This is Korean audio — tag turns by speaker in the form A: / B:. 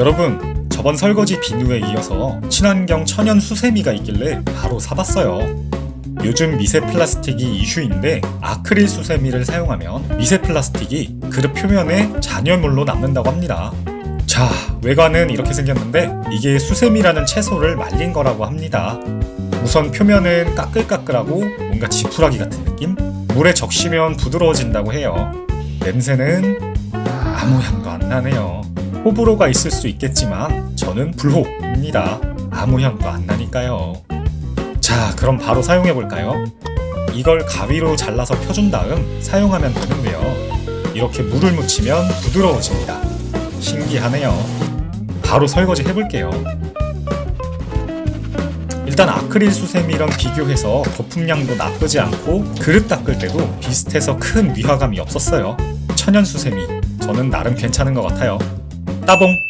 A: 여러분, 저번 설거지 비누에 이어서 친환경 천연 수세미가 있길래 바로 사봤어요. 요즘 미세 플라스틱이 이슈인데 아크릴 수세미를 사용하면 미세 플라스틱이 그릇 표면에 잔여물로 남는다고 합니다. 자, 외관은 이렇게 생겼는데 이게 수세미라는 채소를 말린 거라고 합니다. 우선 표면은 까끌까끌하고 뭔가 지푸라기 같은 느낌? 물에 적시면 부드러워진다고 해요. 냄새는 아무 향도 안 나네요. 호불호가 있을 수 있겠지만 저는 불호입니다. 아무 향도 안 나니까요. 자, 그럼 바로 사용해 볼까요? 이걸 가위로 잘라서 펴준 다음 사용하면 되는데요. 이렇게 물을 묻히면 부드러워집니다. 신기하네요. 바로 설거지 해볼게요. 일단 아크릴 수세미랑 비교해서 거품량도 나쁘지 않고 그릇 닦을 때도 비슷해서 큰 위화감이 없었어요. 천연 수세미 저는 나름 괜찮은 것 같아요. tá bom.